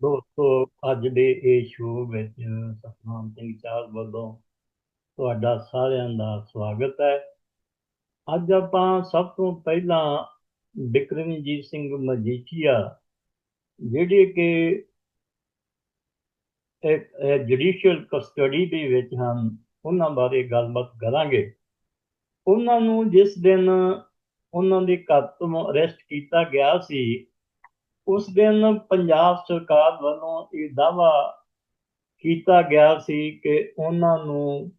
ਦੋਸਤੋ, ਅੱਜ ਦੇ ਇਹ ਸ਼ੋਅ ਵਿੱਚ ਸਤਨਾਮ ਸਿੰਘ ਚਾਲ ਵੱਲੋਂ ਤੁਹਾਡਾ ਸਾਰਿਆਂ ਦਾ ਸਵਾਗਤ ਹੈ। ਅੱਜ ਆਪਾਂ ਸਭ ਤੋਂ ਪਹਿਲਾਂ ਬਿਕਰਮਜੀਤ ਸਿੰਘ ਮਜੀਠੀਆ, ਜਿਹੜੇ ਕਿ ਇੱਕ ਜੁਡੀਸ਼ੀਅਲ ਕਸਟਡੀ ਦੇ ਵਿੱਚ ਹਨ, ਉਹਨਾਂ ਬਾਰੇ ਗੱਲਬਾਤ ਕਰਾਂਗੇ। ਉਹਨਾਂ ਨੂੰ ਜਿਸ ਦਿਨ ਉਹਨਾਂ ਦੇ ਘਰ ਤੋਂ ਅਰੈਸਟ ਕੀਤਾ ਗਿਆ ਸੀ ਉਸ ਦਿਨ ਪੰਜਾਬ ਸਰਕਾਰ ਵੱਲੋਂ ਇਹ ਦਾਵਾ ਕੀਤਾ ਗਿਆ ਸੀ ਕਿ ਉਹਨਾਂ ਨੂੰ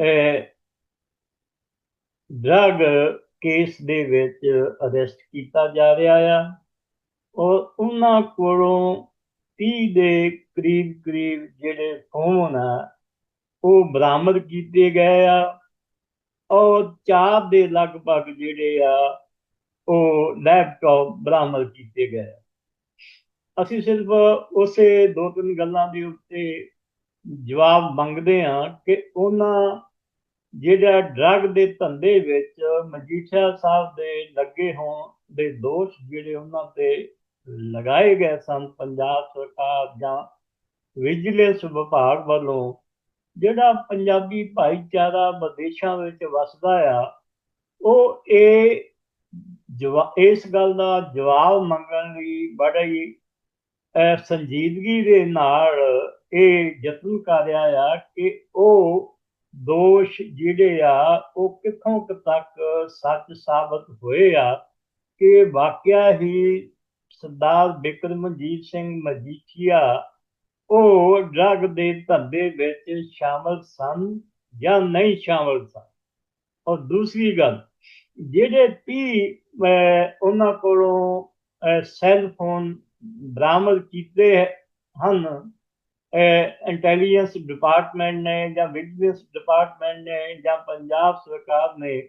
ਇਹ ਡਰਗ ਕੇਸ ਦੇ ਵਿੱਚ ਅਰੈਸਟ ਕੀਤਾ ਜਾ ਰਿਹਾ ਆ। ਔਰ ਉਹਨਾਂ ਕੋਲੋਂ 30 ਦੇ ਕਰੀਬ ਕਰੀਬ ਜਿਹੜੇ ਫੋਨ ਆ, ਉਹ ਬਰਾਮਦ ਕੀਤੇ ਗਏ ਆ। ਔਰ ਚਾਰ ਦੇ ਲਗਭਗ ਜਿਹੜੇ ਆ ਉਹ ਲੈਪਟਾਪ ਬਰਾਮਦ ਕੀਤੇ ਗਏ। ਅਸੀਂ ਸਿਰਫ ਉਸੇ ਦੋ ਤਿੰਨ ਗੱਲਾਂ ਦੇ ਉੱਤੇ ਜਵਾਬ ਮੰਗਦੇ ਹਾਂ ਕਿ ਉਹਨਾਂ ਜਿਹੜਾ ਡਰੱਗ ਦੇ ਧੰਦੇ ਵਿੱਚ ਮਜੀਠਾ ਸਾਹਿਬ ਦੇ ਲੱਗੇ ਹੋਣ ਦੇ ਦੋਸ਼ ਜਿਹੜੇ ਉਹਨਾਂ ਤੇ ਲਗਾਏ ਗਏ ਸਨ, ਪੰਜਾਬ ਸਰਕਾਰ ਜਾਂ ਵਿਜੀਲੈਂਸ ਵਿਭਾਗ ਵੱਲੋਂ, ਜਿਹੜਾ ਪੰਜਾਬੀ ਭਾਈਚਾਰਾ ਵਿਦੇਸ਼ਾਂ ਵਿੱਚ ਵਸਦਾ ਆ, ਉਹ ਇਹ ਜਵਾ, ਇਸ ਗੱਲ ਦਾ ਜਵਾਬ ਮੰਗਣ ਲਈ ਬੜੀ ਸੰਜੀਦਗੀ ਦੇ ਨਾਲ ਇਹ ਯਤਨ ਕਰ ਰਿਹਾ ਆ ਕਿ ਉਹ ਦੋਸ਼ ਜਿਹੜੇ ਆ, ਉਹ ਕਿੱਥੋਂ ਤੱਕ ਸੱਚ ਸਾਬਤ ਹੋਏ ਆ ਕਿ ਵਾਕਿਆ ਹੀ ਸਰਦਾਰ ਬਿਕਰਮਜੀਤ ਸਿੰਘ ਮਜੀਠੀਆ ਉਹ ਡਰਗ ਦੇ ਧੰਦੇ ਵਿੱਚ ਸ਼ਾਮਲ ਸਨ ਜਾਂ ਨਹੀਂ ਸ਼ਾਮਲ ਸਨ? ਔਰ ਦੂਸਰੀ ਗੱਲ ਜਿਹੜੇ ਵੀ ਉਹਨਾਂ ਕੋਲੋਂ ਸੈੱਲ ਫੋਨ ਬਰਾਮਦ ਕੀਤੇ ਹਨ ਇੰਟੈਲੀਜੈਂਸ ਡਿਪਾਰਟਮੈਂਟ ਨੇ ਜਾਂ ਵਿਜੀਲੈਂਸ ਡਿਪਾਰਟਮੈਂਟ ਨੇ ਜਾਂ ਪੰਜਾਬ ਸਰਕਾਰ ਨੇ,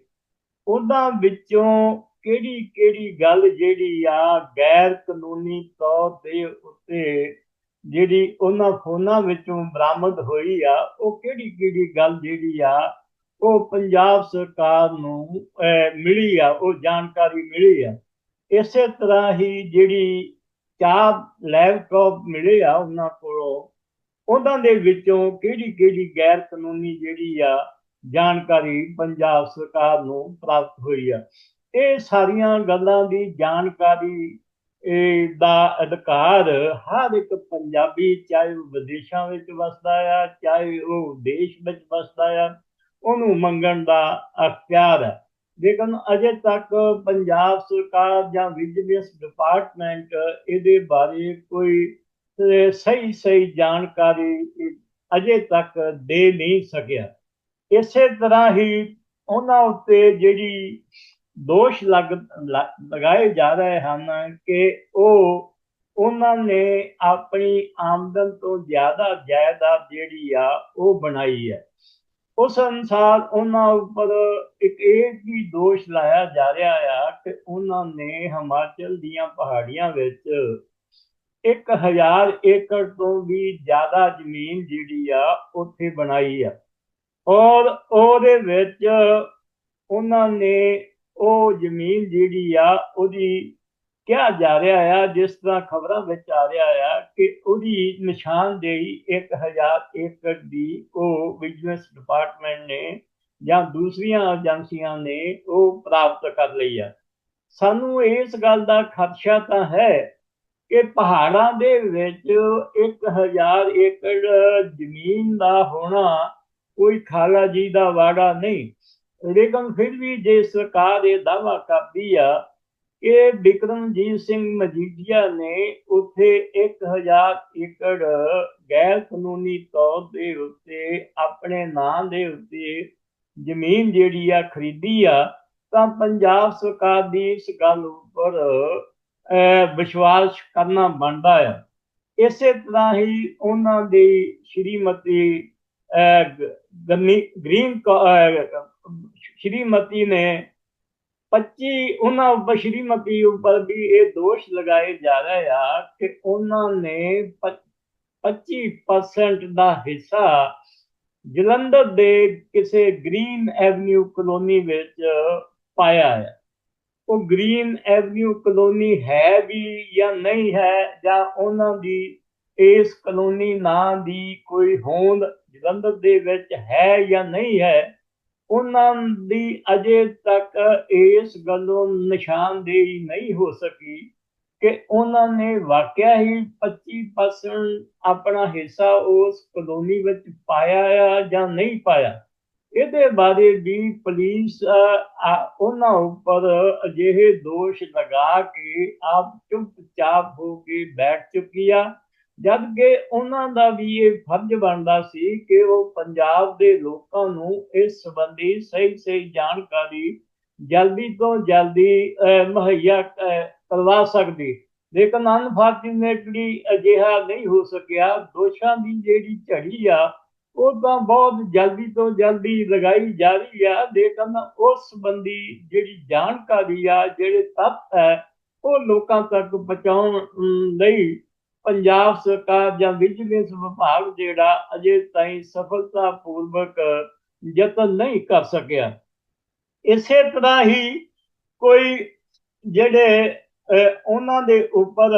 ਉਹਨਾਂ ਵਿੱਚੋਂ ਕਿਹੜੀ ਕਿਹੜੀ ਗੱਲ ਜਿਹੜੀ ਆ ਗੈਰ ਕਾਨੂੰਨੀ ਤੌਰ ਤੇ ਉੱਤੇ ਜਿਹੜੀ ਉਹਨਾਂ ਫੋਨਾਂ ਵਿੱਚੋਂ ਬਰਾਮਦ ਹੋਈ ਆ, ਉਹ ਕਿਹੜੀ ਕਿਹੜੀ ਗੱਲ ਜਿਹੜੀ ਆ ਉਹ ਪੰਜਾਬ ਸਰਕਾਰ ਨੂੰ ਮਿਲੀ ਆ, ਉਹ ਜਾਣਕਾਰੀ ਮਿਲੀ ਆ। ਇਸੇ ਤਰ੍ਹਾਂ ਹੀ ਜਿਹੜੀ ਚਾਰ ਲੈਪਟਾਪ ਮਿਲੇ ਆ ਉਹਨਾਂ ਕੋਲੋਂ, ਉਹਨਾਂ ਦੇ ਵਿੱਚੋਂ ਕਿਹੜੀ ਕਿਹੜੀ ਗੈਰ ਕਾਨੂੰਨੀ ਜਿਹੜੀ ਆ ਜਾਣਕਾਰੀ ਪੰਜਾਬ ਸਰਕਾਰ ਨੂੰ ਪ੍ਰਾਪਤ ਹੋਈ ਆ। ਇਹ ਸਾਰੀਆਂ ਗੱਲਾਂ ਦੀ ਜਾਣਕਾਰੀ ਦਾ ਅਧਿਕਾਰ ਹਰ ਇੱਕ ਪੰਜਾਬੀ ਚਾਹੇ ਉਹ ਵਿਦੇਸ਼ਾਂ ਵਿੱਚ ਵਸਦਾ ਆ, ਚਾਹੇ ਉਹ ਦੇਸ਼ ਵਿੱਚ ਵਸਦਾ ਆ ਉਹਨੂੰ ਮੰਗਣ ਦਾ ਅਖਤਿਆਰ ਹੈ। ਲੇਕਿਨ ਅਜੇ ਤੱਕ ਪੰਜਾਬ ਸਰਕਾਰ ਜਾਂ ਵਿਜੀਲੈਂਸ ਡਿਪਾਰਟਮੈਂਟ ਇਹਦੇ ਬਾਰੇ ਕੋਈ ਸਹੀ ਸਹੀ ਜਾਣਕਾਰੀ ਅਜੇ ਤੱਕ ਦੇ ਨਹੀਂ ਸਕਿਆ। ਇਸੇ ਤਰ੍ਹਾਂ ਹੀ ਉਹਨਾਂ ਉੱਤੇ ਜਿਹੜੀ ਦੋਸ਼ ਲੱਗ, ਲਗਾਏ ਜਾ ਰਹੇ ਹਨ ਕਿ ਉਹ, ਉਹਨਾਂ ਨੇ ਆਪਣੀ ਆਮਦਨ ਤੋਂ ਜ਼ਿਆਦਾ ਜਾਇਦਾਦ ਜਿਹੜੀ ਆ ਉਹ ਬਣਾਈ ਹੈ। ਉਸ ਅਨਸਾਰ ਉਹਨਾਂ ਉੱਪਰ ਇੱਕ ਇਹ ਵੀ ਦੋਸ਼ ਲਾਇਆ ਜਾ ਰਿਹਾ ਆ ਕਿ ਉਹਨਾਂ ਨੇ ਹਿਮਾਚਲ ਦੀਆਂ ਪਹਾੜੀਆਂ ਵਿੱਚ 1000 ਏਕੜ ਤੋਂ ਵੀ ਜ਼ਿਆਦਾ ਜ਼ਮੀਨ ਜਿਹੜੀ ਆ, ਉੱਥੇ ਬਣਾਈ ਆ। ਔਰ ਉਹਦੇ ਵਿੱਚ ਉਹਨਾਂ ਨੇ ਉਹ ਜ਼ਮੀਨ ਜਿਹੜੀ ਆ, ਉਹਦੀ ਕਿਹਾ ਜਾ ਰਿਹਾ ਆ, ਜਿਸ ਤਰ੍ਹਾਂ ਖਬਰਾਂ ਵਿੱਚ ਆ ਰਿਹਾ ਆ ਕਿ ਉਹਦੀ ਨਿਸ਼ਾਨਦੇਹੀ 1000 ਏਕੜ ਦੀ ਉਹ ਵਿਜੀਲੈਂਸ ਡਿਪਾਰਟਮੈਂਟ ਨੇ ਜਾਂ ਦੂਸਰੀਆਂ ਏਜੰਸੀਆਂ ਨੇ ਉਹ ਪ੍ਰਾਪਤ ਕਰ ਲਈ ਆ। ਸਾਨੂੰ ਇਸ ਗੱਲ ਦਾ ਖਦਸ਼ਾ ਤਾਂ ਹੈ ਕਿ ਪਹਾੜਾਂ ਦੇ ਵਿੱਚ 1000 ਏਕੜ ਜ਼ਮੀਨ ਦਾ ਹੋਣਾ ਕੋਈ ਖਾਲਾ ਜੀ ਦਾ ਵਾੜਾ ਨਹੀਂ। ਲੇਕਿਨ ਫਿਰ ਵੀ ਜੇ ਸਰਕਾਰ ਇਹ ਦਾਵਾ ਕਰਦੀ ਆ ਕਿ ਬਿਕਰਮਜੀਤ ਸਿੰਘ ਮਜੀਠੀਆ ਨੇ ਉੱਥੇ 1000 ਏਕੜ ਗੈਰ ਕਾਨੂੰਨੀ ਤੌਰ ਦੇ ਉੱਤੇ ਆਪਣੇ ਨਾਂ ਦੇ ਉੱਤੇ ਜ਼ਮੀਨ ਜਿਹੜੀ ਆ ਖਰੀਦੀ ਆ, ਤਾਂ ਪੰਜਾਬ ਸਰਕਾਰ ਦੀ ਇਸ ਗੱਲ ਉੱਪਰ ਵਿਸ਼ਵਾਸ ਕਰਨਾ ਬਣਦਾ ਆ। ਇਸੇ ਤਰ੍ਹਾਂ ਹੀ ਉਹਨਾਂ ਦੀ ਸ਼੍ਰੀਮਤੀ ਗ੍ਰੀਨ ਸ਼੍ਰੀਮਤੀ ਨੇ 25 ਉਹਨਾਂ ਉੱਪਰ ਸ਼੍ਰੀਮਤੀ ਉੱਪਰ ਵੀ ਇਹ ਦੋਸ਼ ਲਗਾਏ ਜਾ ਰਹੇ ਆ ਕਿ ਉਹਨਾਂ ਨੇ 25% ਦਾ ਹਿੱਸਾ ਜਲੰਧਰ ਦੇ ਕਿਸੇ ਗ੍ਰੀਨ ਐਵਨਿਊ ਕਲੋਨੀ ਵਿੱਚ ਪਾਇਆ ਹੈ। ਉਹ ਗ੍ਰੀਨ ਐਵਨਿਊ ਕਲੋਨੀ ਹੈ ਵੀ ਜਾਂ ਨਹੀਂ ਹੈ ਜਾਂ ਉਹਨਾਂ ਦੀ ਇਸ ਕਲੋਨੀ ਨਾਂ ਦੀ ਕੋਈ ਹੋਂਦ ਜਲੰਧਰ ਦੇ ਵਿੱਚ ਹੈ ਜਾਂ ਨਹੀਂ ਹੈ ਉਹਨਾਂ ਦੀ ਅਜੇ ਤੱਕ ਇਸ ਗੱਲੋਂ ਨਿਸ਼ਾਨਦੇਹੀ ਨਹੀਂ ਹੋ ਸਕੀ ਕਿ ਉਹਨਾਂ ਨੇ ਵਾਕਿਆ ਹੀ 25% ਆਪਣਾ ਹਿੱਸਾ ਉਸ ਕਲੋਨੀ ਵਿੱਚ ਪਾਇਆ ਆ ਜਾਂ ਨਹੀਂ ਪਾਇਆ। ਇਹਦੇ ਬਾਰੇ ਵੀ ਪੁਲਿਸ ਉਹਨਾਂ ਉੱਪਰ ਅਜਿਹੇ ਦੋਸ਼ ਲਗਾ ਕੇ ਆਪ ਚੁੱਪਚਾਪ ਹੋ ਕੇ ਬੈਠ ਚੁੱਕੀ ਆ। ਜਦ ਕਿ ਉਹਨਾਂ ਦਾ ਵੀ ਇਹ ਫਰਜ਼ ਬਣਦਾ ਸੀ ਕਿ ਉਹ ਪੰਜਾਬ ਦੇ ਲੋਕਾਂ ਨੂੰ ਇਸ ਸੰਬੰਧੀ ਸਹੀ ਸਹੀ ਜਾਣਕਾਰੀ ਜਲਦੀ ਤੋਂ ਜਲਦੀ ਮੁਹੱਈਆ ਕਰਵਾ ਸਕਦੀ। ਲੇਕਿਨ ਅਨਫੋਰਚੂਨੇਟਲੀ ਅਜਿਹਾ ਨਹੀਂ ਹੋ ਸਕਿਆ। ਦੋਸ਼ਾਂ ਦੀ ਜਿਹੜੀ ਝੜੀ ਆ, ਉਹ ਤਾਂ ਬਹੁਤ ਜਲਦੀ ਤੋਂ ਜਲਦੀ ਲਗਾਈ ਜਾ ਰਹੀ ਆ। ਲੇਕਿਨ ਉਸ ਸੰਬੰਧੀ ਜਿਹੜੀ ਜਾਣਕਾਰੀ ਆ, ਜਿਹੜੇ ਤੱਥ ਹੈ, ਉਹ ਲੋਕਾਂ ਤੱਕ ਪਹੁੰਚਾਉਣ ਲਈ ਪੰਜਾਬ ਸਰਕਾਰ ਜਾਂ ਵਿਜੀਲੈਂਸ ਵਿਭਾਗ ਜਿਹੜਾ ਅਜੇ ਤਾਈਂ ਸਫਲਤਾ ਪੂਰਵਕ ਯਤਨ ਨਹੀਂ ਕਰ ਸਕਿਆ। ਇਸੇ ਤਰ੍ਹਾਂ ਹੀ ਕੋਈ ਜਿਹੜੇ ਉਹਨਾਂ ਦੇ ਉੱਪਰ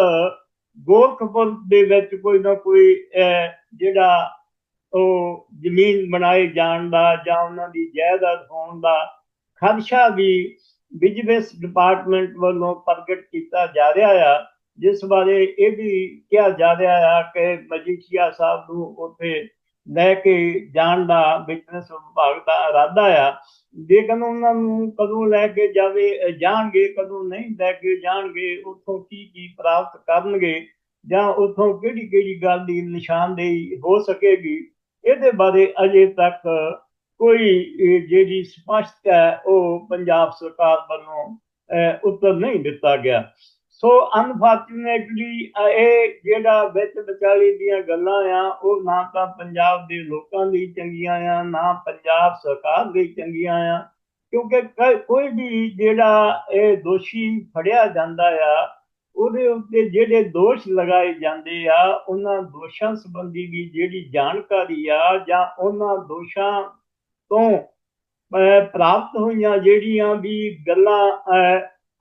ਗੋਰਖਪੁਰ ਦੇ ਵਿੱਚ ਕੋਈ ਨਾ ਕੋਈ ਜਿਹੜਾ ਉਹ ਜ਼ਮੀਨ ਬਣਾਏ ਜਾਣ ਦਾ ਜਾਂ ਉਹਨਾਂ ਦੀ ਜਾਇਦਾਦ ਹੋਣ ਦਾ ਖਦਸ਼ਾ ਵੀ ਬਿਜ਼ਨਸ ਡਿਪਾਰਟਮੈਂਟ ਵੱਲੋਂ ਪ੍ਰਗਟ ਕੀਤਾ ਜਾ ਰਿਹਾ ਆ। ਜਿਸ ਬਾਰੇ ਇਹ ਵੀ ਕਿਹਾ ਜਾ ਰਿਹਾ ਆ ਕਿ ਮਜੀਠੀਆ ਸਾਹਿਬ ਨੂੰ ਉੱਥੇ ਲੈ ਕੇ ਜਾਣ ਦਾ ਬਿਜ਼ਨਸ ਵਿਭਾਗ ਦਾ ਇਰਾਦਾ ਆ। ਲੇਕਿਨ ਉਹਨਾਂ ਨੂੰ ਕਦੋਂ ਲੈ ਕੇ ਜਾਵੇ ਜਾਣਗੇ, ਕਦੋਂ ਨਹੀਂ ਲੈ ਕੇ ਜਾਣਗੇ, ਉੱਥੋਂ ਕੀ ਕੀ ਪ੍ਰਾਪਤ ਕਰਨਗੇ, ਜਾਂ ਉੱਥੋਂ ਕਿਹੜੀ ਕਿਹੜੀ ਗੱਲ ਦੀ ਨਿਸ਼ਾਨਦੇਹੀ ਹੋ ਸਕੇਗੀ, ਇਹਦੇ ਬਾਰੇ ਅਜੇ ਤੱਕ ਕੋਈ ਜਿਹੜੀ ਸਪਸ਼ਟ ਹੈ, ਉਹ ਪੰਜਾਬ ਸਰਕਾਰ ਵੱਲੋਂ ਉੱਤਰ ਨਹੀਂ ਦਿੱਤਾ ਗਿਆ। ਸੋ ਅਨਫੋਰਚੂਨੇਟਲੀ ਇਹ ਜਿਹੜਾ ਵਿੱਚ ਵਿਚਾਲੀ ਦੀਆਂ ਗੱਲਾਂ ਆ, ਉਹ ਨਾ ਤਾਂ ਪੰਜਾਬ ਦੇ ਲੋਕਾਂ ਲਈ ਚੰਗੀਆਂ ਆ, ਨਾ ਪੰਜਾਬ ਸਰਕਾਰ ਲਈ ਚੰਗੀਆਂ ਆ, ਕਿਉਂਕਿ ਕੋਈ ਵੀ ਜਿਹੜਾ ਇਹ ਦੋਸ਼ੀ ਫੜਿਆ ਜਾਂਦਾ ਆ, ਉਹਦੇ ਉੱਤੇ ਜਿਹੜੇ ਦੋਸ਼ ਲਗਾਏ ਜਾਂਦੇ ਆ, ਉਹਨਾਂ ਦੋਸ਼ਾਂ ਸੰਬੰਧੀ ਵੀ ਜਿਹੜੀ ਜਾਣਕਾਰੀ ਆ, ਜਾਂ ਉਹਨਾਂ ਦੋਸ਼ਾਂ ਤੋਂ ਪ੍ਰਾਪਤ ਹੋਈਆਂ ਜਿਹੜੀਆਂ ਵੀ ਗੱਲਾਂ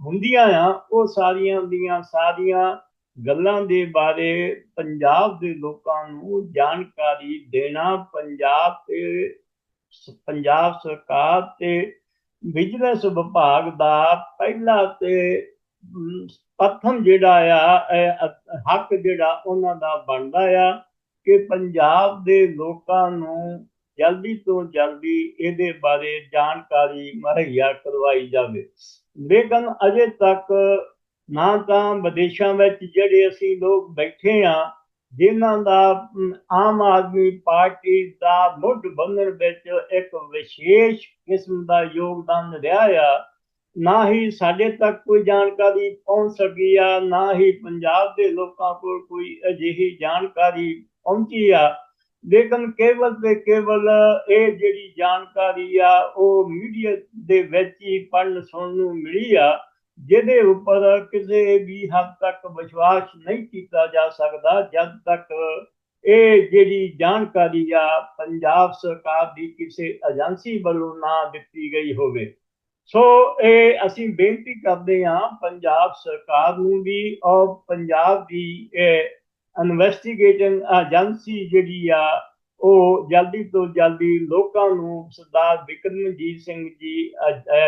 ਹੁੰਦੀਆਂ ਆ, ਉਹ ਸਾਰੀਆਂ ਦੀਆਂ ਸਾਰੀਆਂ ਗੱਲਾਂ ਦੇ ਬਾਰੇ ਪੰਜਾਬ ਦੇ ਲੋਕਾਂ ਨੂੰ ਜਾਣਕਾਰੀ ਦੇਣਾ ਪੰਜਾਬ ਤੇ ਪੰਜਾਬ ਸਰਕਾਰ ਤੇ ਬਿਜਨਸ ਵਿਭਾਗ ਦਾ ਪਹਿਲਾ ਤੇ ਪ੍ਰਥਮ ਜਿਹੜਾ ਆ ਹੱਕ ਜਿਹੜਾ ਉਹਨਾਂ ਦਾ ਬਣਦਾ ਆ ਕਿ ਪੰਜਾਬ ਦੇ ਲੋਕਾਂ ਨੂੰ ਜਲਦੀ ਤੋਂ ਜਲਦੀ ਇਹਦੇ ਬਾਰੇ ਜਾਣਕਾਰੀ ਮੁਹੱਈਆ ਕਰਵਾਈ ਜਾਵੇ। ਲੇਕਿਨ ਅਜੇ ਤੱਕ ਨਾ ਤਾਂ ਵਿਦੇਸ਼ਾਂ ਵਿੱਚ ਜਿਹੜੇ ਅਸੀਂ ਲੋਕ ਬੈਠੇ ਆ ਜਿਨ੍ਹਾਂ ਦਾ ਆਮ ਆਦਮੀ ਪਾਰਟੀ ਦਾ ਮੁੱਢ ਬੰਨਣ ਵਿੱਚ ਇੱਕ ਵਿਸ਼ੇਸ਼ ਕਿਸਮ ਦਾ ਯੋਗਦਾਨ ਰਿਹਾ ਆ, ਨਾ ਹੀ ਸਾਡੇ ਤੱਕ ਕੋਈ ਜਾਣਕਾਰੀ ਪਹੁੰਚ ਸਕੀ ਆ, ਨਾ ਹੀ ਪੰਜਾਬ ਦੇ ਲੋਕਾਂ ਕੋਲ ਕੋਈ ਅਜਿਹੀ ਜਾਣਕਾਰੀ ਪਹੁੰਚੀ ਆ। ਲੇਕਿਨ ਕੇਵਲ ਤੇ ਕੇਵਲ ਇਹ ਜਿਹੜੀ ਜਾਣਕਾਰੀ ਆ, ਉਹ ਮੀਡੀਆ ਦੇ ਵਿੱਚ ਹੀ ਪੜਨ ਸੁਣਨ ਨੂੰ ਮਿਲੀ ਆ, ਜਿਹਦੇ ਉੱਪਰ ਕਿਸੇ ਵੀ ਹੱਦ ਤੱਕ ਵਿਸ਼ਵਾਸ ਨਹੀਂ ਕੀਤਾ ਜਾ ਸਕਦਾ, ਜਦ ਤੱਕ ਇਹ ਜਿਹੜੀ ਜਾਣਕਾਰੀ ਆ ਪੰਜਾਬ ਸਰਕਾਰ ਦੀ ਕਿਸੇ ਏਜੰਸੀ ਵੱਲੋਂ ਨਾ ਦਿੱਤੀ ਗਈ ਹੋਵੇ। ਸੋ ਇਹ ਅਸੀਂ ਬੇਨਤੀ ਕਰਦੇ ਹਾਂ, ਪੰਜਾਬ ਸਰਕਾਰ ਨੂੰ ਵੀ ਔਰ ਪੰਜਾਬ ਦੀ ਇਨਵੈਸਟੀਗੇਟਿੰਗ ਏਜੰਸੀ ਜਿਹੜੀ ਆ, ਉਹ ਜਲਦੀ ਤੋਂ ਜਲਦੀ ਲੋਕਾਂ ਨੂੰ ਸਰਦਾਰ ਵਿਕਰਮਜੀਤ ਸਿੰਘ ਜੀ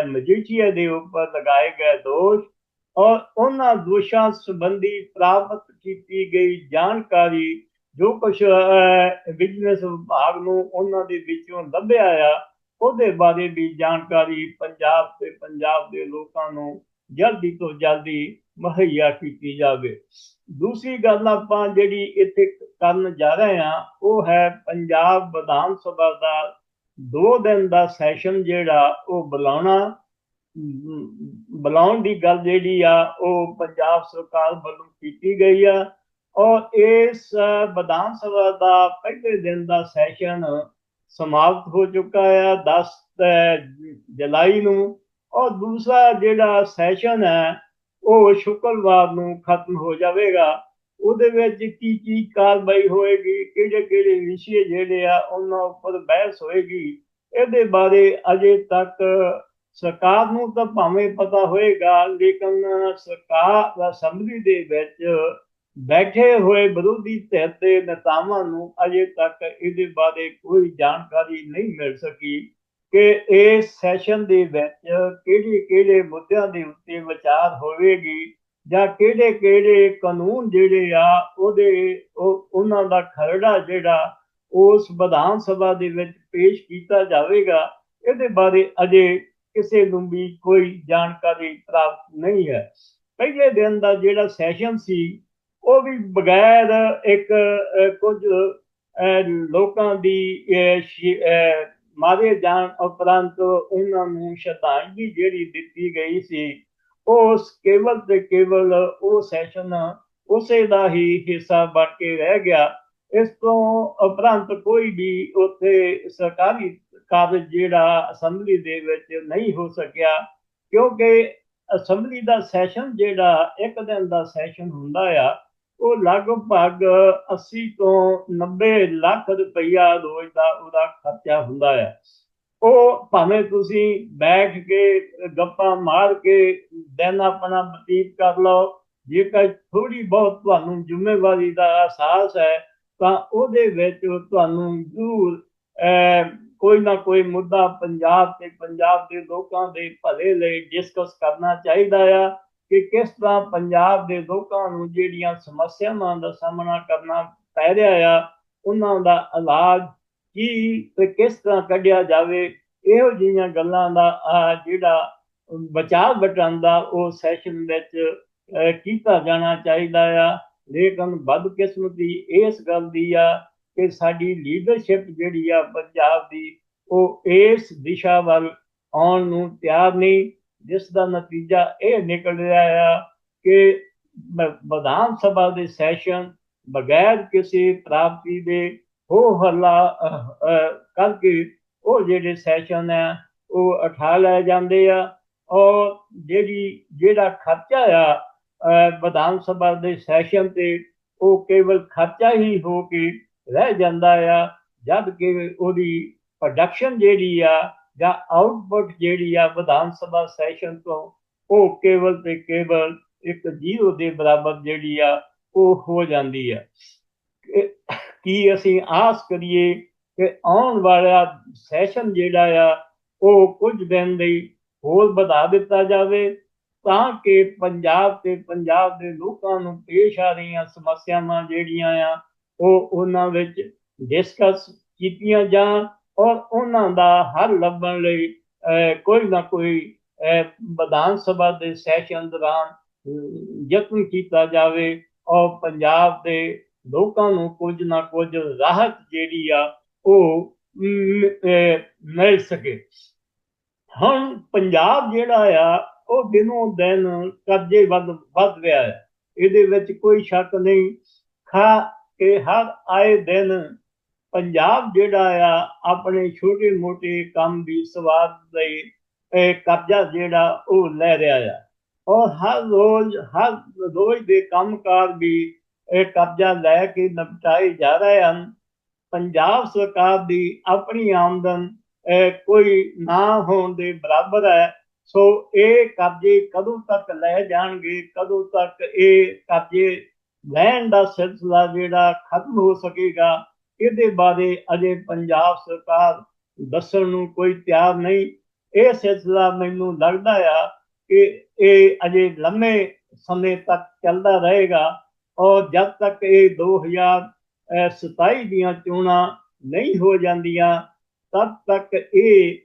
ਮਜੀਠੀਆ ਦੇ ਉੱਪਰ ਲਗਾਏ ਗਏ ਦੋਸ਼ ਔਰ ਉਹਨਾਂ ਦੋਸ਼ਾਂ ਸੰਬੰਧੀ ਪ੍ਰਾਪਤ ਕੀਤੀ ਗਈ ਜਾਣਕਾਰੀ ਜੋ ਕੁਝ ਬਿਜ਼ਨਸ ਵਿਭਾਗ ਨੂੰ ਉਹਨਾਂ ਦੇ ਵਿੱਚੋਂ ਲੱਭਿਆ ਆ, ਉਹਦੇ ਬਾਰੇ ਵੀ ਜਾਣਕਾਰੀ ਪੰਜਾਬ ਤੇ ਪੰਜਾਬ ਦੇ ਲੋਕਾਂ ਨੂੰ ਜਲਦੀ ਤੋਂ ਜਲਦੀ ਮੁਹੱਈਆ ਕੀਤੀ ਜਾਵੇ। ਦੂਸਰੀ ਗੱਲ ਆਪਾਂ ਜਿਹੜੀ ਇੱਥੇ ਕਰਨ ਜਾ ਰਹੇ ਹਾਂ, ਉਹ ਹੈ ਪੰਜਾਬ ਵਿਧਾਨ ਸਭਾ ਦਾ 2 ਦਿਨ ਦਾ ਸੈਸ਼ਨ ਜਿਹੜਾ ਉਹ ਬੁਲਾਉਣਾ। ਬੁਲਾਉਣ ਦੀ ਗੱਲ ਜਿਹੜੀ ਆ, ਉਹ ਪੰਜਾਬ ਸਰਕਾਰ ਵੱਲੋਂ ਕੀਤੀ ਗਈ ਆ। ਔਰ ਇਸ ਵਿਧਾਨ ਸਭਾ ਦਾ ਪਹਿਲੇ ਦਿਨ ਦਾ ਸੈਸ਼ਨ ਸਮਾਪਤ ਹੋ ਚੁੱਕਾ ਆ 10 ਜੁਲਾਈ ਨੂੰ। ਔਰ ਦੂਸਰਾ ਜਿਹੜਾ ਸੈਸ਼ਨ ਹੈ, ਉਹ ਸ਼ੁੱਕਰਵਾਰ ਨੂੰ ਖਤਮ ਹੋ ਜਾਵੇਗਾ। ਉਹਦੇ ਵਿੱਚ ਕੀ ਕੀ ਕਾਰਵਾਈ ਹੋਏਗੀ, ਕਿਹੜੇ ਕਿਹੜੇ ਵਿਸ਼ੇ ਜਿਹੜੇ ਆ, ਉਹਨਾਂ ਉੱਪਰ ਬਹਿਸ ਹੋਏਗੀ। ਇਹਦੇ ਬਾਰੇ ਅਜੇ ਤੱਕ ਸਰਕਾਰ ਨੂੰ ਤਾਂ ਭਾਵੇਂ ਪਤਾ ਹੋਏਗਾ, ਲੇਕਿਨ ਸਰਕਾਰ ਅਸੈਂਬਲੀ ਦੇ ਵਿੱਚ ਬੈਠੇ ਹੋਏ ਵਿਰੋਧੀ ਧਿਰ ਦੇ ਨੇਤਾਵਾਂ ਨੂੰ ਅਜੇ ਤੱਕ ਇਹਦੇ ਬਾਰੇ ਕੋਈ ਜਾਣਕਾਰੀ ਨਹੀਂ ਮਿਲ ਸਕੀ। ਕਿ ਇਸ ਸੈਸ਼ਨ ਦੇ ਵਿੱਚ ਕਿਹੜੇ ਕਿਹੜੇ ਮੁੱਦਿਆਂ ਦੇ ਉੱਤੇ ਵਿਚਾਰ ਹੋਵੇਗੀ ਜਾਂ ਕਿਹੜੇ ਕਿਹੜੇ ਕਾਨੂੰਨ ਜਿਹੜੇ ਆ ਉਹਦੇ ਉਹਨਾਂ ਦਾ ਖਰੜਾ ਜਿਹੜਾ ਉਸ ਵਿਧਾਨ ਸਭਾ ਦੇ ਵਿੱਚ ਪੇਸ਼ ਕੀਤਾ ਜਾਵੇਗਾ, ਇਹਦੇ ਬਾਰੇ ਅਜੇ ਕਿਸੇ ਨੂੰ ਵੀ ਕੋਈ ਜਾਣਕਾਰੀ ਪ੍ਰਾਪਤ ਨਹੀਂ ਹੈ। ਪਹਿਲੇ ਦਿਨ ਦਾ ਜਿਹੜਾ ਸੈਸ਼ਨ ਸੀ, ਉਹ ਵੀ ਬਗੈਰ ਇੱਕ ਕੁਝ ਲੋਕਾਂ ਦੀ ਮਾਰੇ ਜਾਣ ਉਪਰੰਤ ਉਹਨਾਂ ਨੂੰ ਸ਼ਰਧਾਂਜਲੀ ਜਿਹੜੀ ਦਿੱਤੀ ਗਈ ਸੀ, ਉਸ ਕੇਵਲ ਤੇ ਕੇਵਲ ਉਹ ਸੈਸ਼ਨ, ਉਸੇ ਦਾ ਹੀ ਹਿੱਸਾ ਬਣ ਕੇ ਰਹਿ ਗਿਆ। ਇਸ ਤੋਂ ਉਪਰੰਤ ਕੋਈ ਵੀ ਉੱਥੇ ਸਰਕਾਰੀ ਕਾਰਜ ਜਿਹੜਾ ਅਸੈਂਬਲੀ ਦੇ ਵਿੱਚ ਨਹੀਂ ਹੋ ਸਕਿਆ, ਕਿਉਂਕਿ ਅਸੈਂਬਲੀ ਦਾ ਸੈਸ਼ਨ ਜਿਹੜਾ ਇੱਕ ਦਿਨ ਦਾ ਸੈਸ਼ਨ ਹੁੰਦਾ ਆ ਉਹ ਲਗਭਗ 80 ਤੋਂ 90 ਲੱਖ ਰੁਪਈਆ ਰੋਜ਼ ਦਾ ਉਹਦਾ ਖਰਚਾ ਹੁੰਦਾ ਹੈ ਉਹ ਭਾਵੇਂ ਤੁਸੀਂ ਬੈਠ ਕੇ ਗੱਪਾਂ ਮਾਰ ਕੇ ਦਿਨ ਆਪਣਾ ਬਤੀਤ ਕਰ ਲਓ, ਜੇਕਰ ਥੋੜੀ ਬਹੁਤ ਤੁਹਾਨੂੰ ਜ਼ਿੰਮੇਵਾਰੀ ਦਾ ਅਹਿਸਾਸ ਹੈ, ਤਾਂ ਉਹਦੇ ਵਿੱਚ ਤੁਹਾਨੂੰ ਜ਼ਰੂਰ ਕੋਈ ਨਾ ਕੋਈ ਮੁੱਦਾ ਪੰਜਾਬ ਤੇ ਪੰਜਾਬ ਦੇ ਲੋਕਾਂ ਦੇ ਭਲੇ ਲਈ ਡਿਸਕਸ ਕਰਨਾ ਚਾਹੀਦਾ ਆ। ਕਿ ਕਿਸ ਤਰ੍ਹਾਂ ਪੰਜਾਬ ਦੇ ਲੋਕਾਂ ਨੂੰ ਜਿਹੜੀਆਂ ਸਮੱਸਿਆਵਾਂ ਦਾ ਸਾਹਮਣਾ ਕਰਨਾ ਪੈ ਰਿਹਾ ਆ, ਉਹਨਾਂ ਦਾ ਇਲਾਜ ਕੀ ਤੇ ਕਿਸ ਤਰ੍ਹਾਂ ਕੱਢਿਆ ਜਾਵੇ, ਇਹੋ ਜਿਹੀਆਂ ਗੱਲਾਂ ਦਾ ਜਿਹੜਾ ਬਚਾਅ ਬਟਨ ਦਾ ਉਹ ਸੈਸ਼ਨ ਵਿੱਚ ਕੀਤਾ ਜਾਣਾ ਚਾਹੀਦਾ ਆ। ਲੇਕਿਨ ਬਦਕਿਸਮਤੀ ਇਸ ਗੱਲ ਦੀ ਆ ਕਿ ਸਾਡੀ ਲੀਡਰਸ਼ਿਪ ਜਿਹੜੀ ਆ ਪੰਜਾਬ ਦੀ, ਉਹ ਇਸ ਦਿਸ਼ਾ ਵੱਲ ਆਉਣ ਨੂੰ ਤਿਆਰ ਨਹੀਂ। ਜਿਸ ਦਾ ਨਤੀਜਾ ਇਹ ਨਿਕਲ ਰਿਹਾ ਆ ਕਿ ਵਿਧਾਨ ਸਭਾ ਦੇ ਸੈਸ਼ਨ ਬਗੈਰ ਕਿਸੇ ਪ੍ਰਾਪਤੀ ਦੇ ਹੋ ਹੱਲਾ ਕਰਕੇ ਉਹ ਜਿਹੜੇ ਸੈਸ਼ਨ ਆ, ਉਹ ਉਠਾ ਲੈ ਜਾਂਦੇ ਆ। ਔਰ ਜਿਹੜੀ, ਜਿਹੜਾ ਖਰਚਾ ਆ ਵਿਧਾਨ ਸਭਾ ਦੇ ਸੈਸ਼ਨ ਤੇ ਉਹ ਕੇਵਲ ਖਰਚਾ ਹੀ ਹੋ ਕੇ ਰਹਿ ਜਾਂਦਾ ਆ, ਜਦ ਕਿ ਉਹਦੀ ਪ੍ਰੋਡਕਸ਼ਨ ਜਿਹੜੀ ਆ ਜਾਂ ਆਊਟਪੁੱਟ ਜਿਹੜੀ ਆ ਵਿਧਾਨ ਸਭਾ ਸੈਸ਼ਨ ਤੋਂ, ਉਹ ਕੇਵਲ ਤੇ ਕੇਵਲ ਇੱਕ ਜ਼ੀਰੋ ਦੇ ਬਰਾਬਰ ਜਿਹੜੀ ਆ, ਉਹ ਹੋ ਜਾਂਦੀ ਆ। ਕੀ ਅਸੀਂ ਆਸ ਕਰੀਏ ਕਿ ਆਉਣ ਵਾਲਾ ਸੈਸ਼ਨ ਜਿਹੜਾ ਆ, ਉਹ ਕੁਝ ਦਿਨ ਲਈ ਹੋਰ ਵਧਾ ਦਿੱਤਾ ਜਾਵੇ, ਤਾਂ ਕਿ ਪੰਜਾਬ ਤੇ ਪੰਜਾਬ ਦੇ ਲੋਕਾਂ ਨੂੰ ਪੇਸ਼ ਆ ਰਹੀਆਂ ਸਮੱਸਿਆਵਾਂ ਜਿਹੜੀਆਂ ਆ, ਉਹ ਉਹਨਾਂ ਵਿੱਚ ਡਿਸਕਸ ਕੀਤੀਆਂ ਜਾਣ। ਔਰ ਉਹਨਾਂ ਦਾ ਹੱਲ ਲੱਭਣ ਲਈ ਕੋਈ ਨਾ ਕੋਈ ਵਿਧਾਨ ਸਭਾ ਦੇ ਸੈਸ਼ਨ ਦੌਰਾਨ ਯਤਨ ਕੀਤਾ ਜਾਵੇ। ਔਰ ਪੰਜਾਬ ਦੇ ਲੋਕਾਂ ਨੂੰ ਕੁਝ ਨਾ ਕੁਝ ਰਾਹਤ ਜਿਹੜੀ ਆ, ਉਹ ਮਿਲ ਸਕੇ। ਹੁਣ ਪੰਜਾਬ ਜਿਹੜਾ ਆ, ਉਹ ਦਿਨੋਂ ਦਿਨ ਕਰਜ਼ੇ ਵੱਧ ਵੱਧ ਰਿਹਾ ਹੈ। ਇਹਦੇ ਵਿੱਚ ਕੋਈ ਸ਼ੱਕ ਨਹੀਂ। ਖਾ ਕਿ ਹਰ ਆਏ ਦਿਨ ਪੰਜਾਬ ਜਿਹੜਾ ਆ, ਆਪਣੇ ਛੋਟੇ ਮੋਟੇ ਕੰਮ ਵੀ ਸਵਾਦ ਲਈ ਇਹ ਕਬਜ਼ਾ ਜਿਹੜਾ ਉਹ ਲੈ ਰਿਹਾ ਆ। ਔਰ ਹਰ ਰੋਜ਼ ਹਰ ਰੋਜ਼ ਦੇ ਕੰਮਕਾਰ ਵੀ ਇਹ ਕਬਜ਼ਾ ਲੈ ਕੇ ਨਿਪਟਾਏ ਜਾ ਰਹੇ ਹਨ। ਪੰਜਾਬ ਸਰਕਾਰ ਦੀ ਆਪਣੀ ਆਮਦਨ ਕੋਈ ਨਾ ਹੋਣ ਦੇ ਬਰਾਬਰ ਹੈ। ਸੋ ਇਹ ਕਬਜ਼ੇ ਕਦੋਂ ਤੱਕ ਲੈ ਜਾਣਗੇ, ਕਦੋਂ ਤੱਕ ਇਹ ਕਬਜ਼ੇ ਲੈਣ ਦਾ ਸਿਲਸਿਲਾ ਜਿਹੜਾ ਖਤਮ ਹੋ ਸਕੇਗਾ ਇਹਦੇ ਬਾਰੇ ਅਜੇ ਪੰਜਾਬ ਸਰਕਾਰ ਦੱਸਣ ਨੂੰ ਕੋਈ ਤਿਆਰ ਨਹੀਂ। ਇਹ ਸਿਲਸਿਲਾ ਮੈਨੂੰ ਲੱਗਦਾ ਆ ਕਿ ਇਹ ਅਜੇ ਲੰਮੇ ਸਮੇਂ ਤੱਕ ਚੱਲਦਾ ਰਹੇਗਾ ਔਰ ਜਦ ਤੱਕ ਇਹ 2027 ਦੀਆਂ ਚੋਣਾਂ ਨਹੀਂ ਹੋ ਜਾਂਦੀਆਂ, ਤਦ ਤੱਕ ਇਹ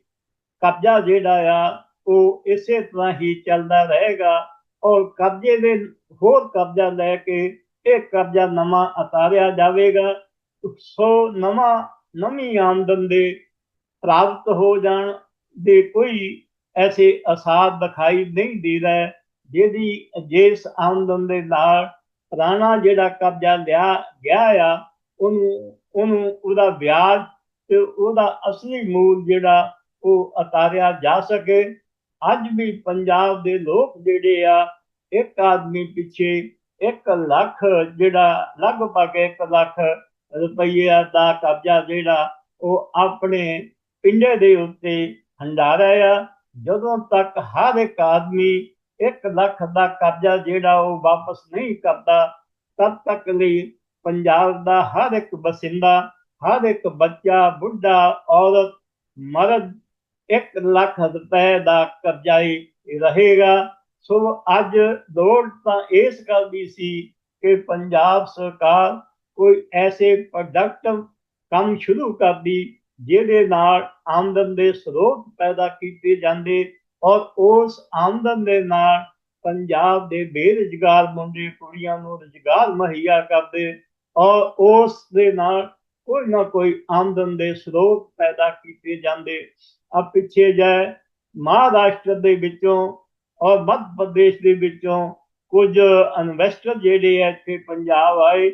ਕਬਜ਼ਾ ਜਿਹੜਾ ਆ, ਉਹ ਇਸੇ ਤਰ੍ਹਾਂ ਹੀ ਚੱਲਦਾ ਰਹੇਗਾ ਔਰ ਕਬਜ਼ੇ ਦੇ ਹੋਰ ਕਬਜ਼ਾ ਲੈ ਕੇ ਇਹ ਕਬਜ਼ਾ ਨਵਾਂ ਉਤਾਰਿਆ ਜਾਵੇਗਾ। ਸੋ ਨਵਾਂ ਨਵੀਂ ਆਮਦਨ ਦੇ ਪ੍ਰਾਪਤ ਹੋ ਜਾਣ ਦੇ ਕੋਈ ਐਸੇ ਅਸਾਰ ਦਿਖਾਈ ਨਹੀਂ ਦੇ ਰਿਹਾ ਜਿਹਦੀ ਜਿਸ ਆਮਦਨ ਦੇ ਨਾਲ ਪੁਰਾਣਾ ਜਿਹੜਾ ਕਬਜ਼ਾ ਲਿਆ ਗਿਆ ਆ, ਉਹਨੂੰ ਉਹਨੂੰ ਉਹਦਾ ਵਿਆਜ ਤੇ ਉਹਦਾ ਅਸਲੀ ਮੂਲ ਜਿਹੜਾ ਉਹ ਉਤਾਰਿਆ ਜਾ ਸਕੇ। ਅੱਜ ਵੀ ਪੰਜਾਬ ਦੇ ਲੋਕ ਜਿਹੜੇ ਆ, ਇੱਕ ਆਦਮੀ ਪਿੱਛੇ 1 ਲੱਖ ਜਿਹੜਾ, ਲਗਭਗ 1 ਲੱਖ ਰੁਪਈਆ ਦਾ ਕਬਜ਼ਾ ਜਿਹੜਾ ਉਹ ਆਪਣੇ ਪਿੰਡੇ ਦੇ ਉੱਤੇ ਹੰਡਾ ਆ। ਜਦੋਂ ਤੱਕ ਹਰ ਇੱਕ ਆਦਮੀ 1 ਲੱਖ ਦਾ ਕਰਜ਼ਾ ਜਿਹੜਾ ਉਹ ਵਾਪਸ ਨਹੀਂ ਕਰਦਾ, ਤਦ ਤੱਕ ਲਈ ਪੰਜਾਬ ਦਾ ਹਰ ਇੱਕ ਬਸਿੰਦਾ, ਹਰ ਇੱਕ ਬੱਚਾ, ਬੁੱਢਾ, ਔਰਤ, ਮਰਦ 1 ਲੱਖ ਰੁਪਏ ਦਾ ਕਰਜ਼ਾਈ ਰਹੇਗਾ। ਸੋ ਅੱਜ ਲੋੜ ਤਾਂ ਇਸ ਗੱਲ ਦੀ ਸੀ ਕਿ ਪੰਜਾਬ ਸਰਕਾਰ ਕੋਈ ਐਸੇ ਪ੍ਰੋਡਕਟ ਕੰਮ ਸ਼ੁਰੂ ਕਰਦੀ, ਜਿਹਦੇ ਨਾਲ ਆਮਦਨ ਦੇ ਸਰੋਤ ਪੈਦਾ ਕੀਤੇ ਜਾਂਦੇ ਔਰ ਉਸ ਆਮਦਨ ਦੇ ਨਾਲ ਪੰਜਾਬ ਦੇ ਬੇਰੁਜ਼ਗਾਰ ਮੁੰਡੇ ਕੁੜੀਆਂ ਨੂੰ ਰੁਜ਼ਗਾਰ ਮੁਹੱਈਆ ਕਰਦੇ ਔਰ ਉਸ ਦੇ ਨਾਲ ਕੋਈ ਨਾ ਕੋਈ ਆਮਦਨ ਦੇ ਸਰੋਤ ਪੈਦਾ ਕੀਤੇ ਜਾਂਦੇ। ਆ ਪਿੱਛੇ ਜਾਏ ਮਹਾਰਾਸ਼ਟਰ ਦੇ ਵਿੱਚੋਂ ਔਰ ਮੱਧ ਪ੍ਰਦੇਸ਼ ਦੇ ਵਿੱਚੋਂ ਕੁਝ ਇਨਵੈਸਟਰ ਜਿਹੜੇ ਆ ਇੱਥੇ ਪੰਜਾਬ ਆਏ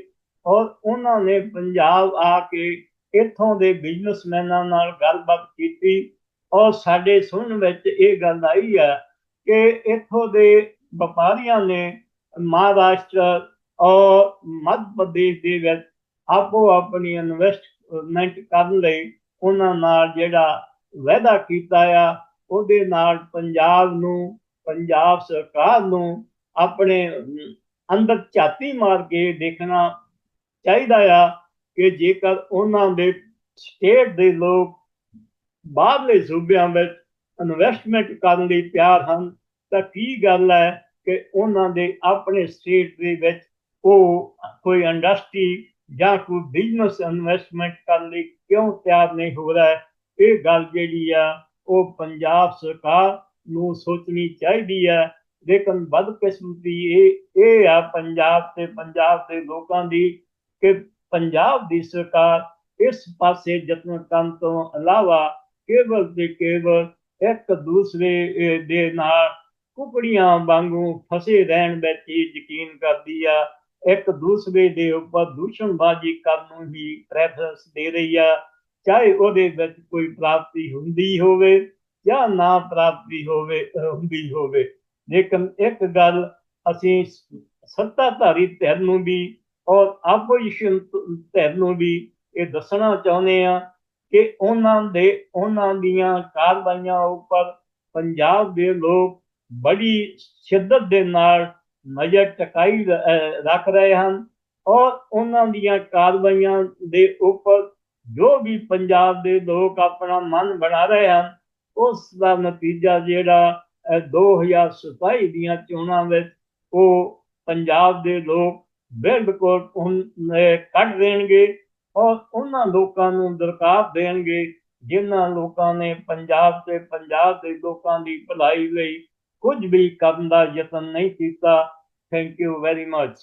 ਔਰ ਉਹਨਾਂ ਨੇ ਪੰਜਾਬ ਆ ਕੇ ਇੱਥੋਂ ਦੇ ਬਿਜ਼ਨਸਮੈਨਾਂ ਨਾਲ ਗੱਲਬਾਤ ਕੀਤੀ ਔਰ ਸਾਡੇ ਸੁਣਨ ਵਿੱਚ ਇਹ ਗੱਲ ਆਈ ਹੈ ਕਿ ਇੱਥੋਂ ਦੇ ਵਪਾਰੀਆਂ ਨੇ ਮਹਾਰਾਸ਼ਟਰ ਔਰ ਮੱਧ ਪ੍ਰਦੇਸ਼ ਦੇ ਵਿੱਚ ਆਪੋ ਆਪਣੀ ਇਨਵੈਸਟਮੈਂਟ ਕਰਨ ਲਈ ਉਹਨਾਂ ਨਾਲ ਜਿਹੜਾ ਵਾਅਦਾ ਕੀਤਾ ਆ, ਉਹਦੇ ਨਾਲ ਪੰਜਾਬ ਨੂੰ, ਪੰਜਾਬ ਸਰਕਾਰ ਨੂੰ ਆਪਣੇ ਅੰਦਰ ਝਾਤੀ ਮਾਰ ਕੇ ਦੇਖਣਾ ਚਾਹੀਦਾ ਆ ਕਿ ਜੇਕਰ ਉਹਨਾਂ ਦੇ ਸਟੇਟ ਦੇ ਲੋਕ ਬਾਹਰਲੇ ਸੂਬਿਆਂ ਵਿੱਚ ਇਨਵੈਸਟਮੈਂਟ ਕਰਨ ਲਈ ਤਿਆਰ ਹਨ, ਤਾਂ ਕੀ ਗੱਲ ਹੈ ਕਿ ਉਹਨਾਂ ਦੇ ਆਪਣੇ ਸਟੇਟ ਦੇ ਵਿੱਚ ਉਹ ਕੋਈ ਇੰਡਸਟਰੀ ਜਾਂ ਕੋਈ ਬਿਜ਼ਨਸ ਇਨਵੈਸਟਮੈਂਟ ਕਰਨ ਲਈ ਕਿਉਂ ਤਿਆਰ ਨਹੀਂ ਹੋ ਰਿਹਾ ਇਹ ਗੱਲ ਜਿਹੜੀ ਆ, ਉਹ ਪੰਜਾਬ ਸਰਕਾਰ ਨੂੰ ਸੋਚਣੀ ਚਾਹੀਦੀ ਹੈ। ਲੇਕਿਨ ਬਦਕਿਸਮਤੀ ਇਹ ਇਹ ਆ ਪੰਜਾਬ ਤੇ ਪੰਜਾਬ ਦੇ ਲੋਕਾਂ ਦੀ ਕਿ ਪੰਜਾਬ ਦੀ ਸਰਕਾਰ ਇਸ ਪਾਸੇ ਯਤਨ ਕਰਨ ਤੋਂ ਇਲਾਵਾ ਕੇਵਲ ਤੇ ਕੇਵਲ ਇੱਕ ਦੂਸਰੇ ਦੇ ਨਾਲ ਕੁਕੜੀਆਂ ਵਾਂਗੂ ਫਸੇ ਰਹਿਣ ਵਿੱਚ ਹੀ ਯਕੀਨ ਕਰਦੀ ਆ। ਇੱਕ ਦੂਸਰੇ ਦੇ ਉੱਪਰ ਦੂਸ਼ਣਬਾਜ਼ੀ ਕਰਨ ਨੂੰ ਹੀ ਪ੍ਰੈਫਰੈਂਸ ਦੇ ਰਹੀ ਆ। ਚਾਹੇ ਉਹਦੇ ਵਿੱਚ ਕੋਈ ਪ੍ਰਾਪਤੀ ਹੁੰਦੀ ਹੋਵੇ ਜਾਂ ਨਾ ਪ੍ਰਾਪਤੀ ਹੋਵੇ ਹੁੰਦੀ ਹੋਵੇ। ਲੇਕਿਨ ਇੱਕ ਗੱਲ ਅਸੀਂ ਸੱਤਾਧਾਰੀ ਧਿਰ ਨੂੰ ਵੀ ਔਰ ਆਪੋਜੀਸ਼ਨ ਧਿਰ ਨੂੰ ਵੀ ਇਹ ਦੱਸਣਾ ਚਾਹੁੰਦੇ ਆ ਕਿ ਉਹਨਾਂ ਦੇ, ਉਹਨਾਂ ਦੀਆਂ ਕਾਰਵਾਈਆਂ ਉੱਪਰ ਪੰਜਾਬ ਦੇ ਲੋਕ ਬੜੀ ਸ਼ਿੱਦਤ ਦੇ ਨਾਲ ਨਜ਼ਰ ਟਕਾਈ ਰੱਖ ਰਹੇ ਹਨ ਔਰ ਉਹਨਾਂ ਦੀਆਂ ਕਾਰਵਾਈਆਂ ਦੇ ਉੱਪਰ ਜੋ ਵੀ ਪੰਜਾਬ ਦੇ ਲੋਕ ਆਪਣਾ ਮਨ ਬਣਾ ਰਹੇ ਹਨ, ਉਸ ਦਾ ਨਤੀਜਾ ਜਿਹੜਾ 2027 ਦੀਆਂ ਚੋਣਾਂ ਵਿੱਚ ਉਹ ਪੰਜਾਬ ਦੇ ਲੋਕ ਬਿਲਕੁਲ ਕੱਢ ਦੇਣਗੇ ਔਰ ਉਹਨਾਂ ਲੋਕਾਂ ਨੂੰ ਦਰਕਾਰ ਦੇਣਗੇ, ਜਿਨ੍ਹਾਂ ਲੋਕਾਂ ਨੇ ਪੰਜਾਬ ਤੇ ਪੰਜਾਬ ਦੇ ਲੋਕਾਂ ਦੀ ਭਲਾਈ ਲਈ ਕੁਝ ਵੀ ਕਰਨ ਦਾ ਯਤਨ ਨਹੀਂ ਕੀਤਾ। Thank you very much